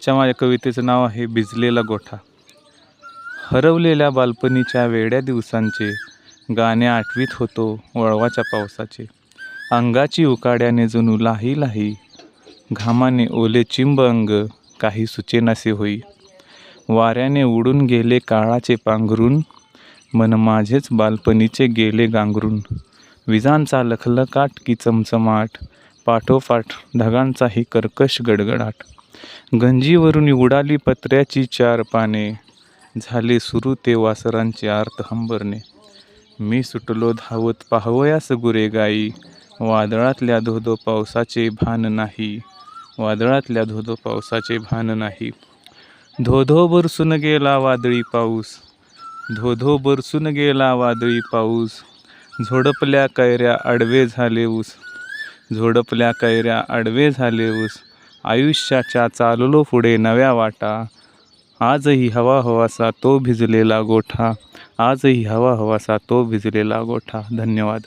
आजच्या माझ्या कवितेचं नाव आहे भिजलेला गोठा. हरवलेल्या बालपणीच्या वेड्या दिवसांचे गाणे आठवीत होतो वळवाच्या पावसाचे. अंगाची उकाड्याने जणू लाही लाही घामाने ओले चिंब अंग काही सुचेनासे होई. वाऱ्याने उडून गेले काळाचे पांघरून मन माझेच बालपणीचे गेले गांगरून विजांचा लखलकाट की चमचमाट पाठोपाठ ढगांचाही कर्कश गडगडाट. गंजीवरून उडाली पत्र्याची चार पाने. झाले सुरू ते वासरांचे आर्त हंबरणे. मी सुटलो धावत पाहवयास गुरे गाई वादळातल्या धोधो पावसाचे भान नाही. वादळातल्या धोधो पावसाचे भान नाही. धोधो बरसून गेला वादळी पाऊस. धोधो बरसून गेला वादळी पाऊस. झोडपल्या कैऱ्या आडवे झाले ऊस. झोडपल्या कैऱ्या आडवे झाले ऊस. आयुष्याच्या चाललो पुढे नव्या वाटा. आजही हवा हवासा तो भिजलेला गोठा. आजही हवा हवासा तो भिजलेला गोठा. धन्यवाद.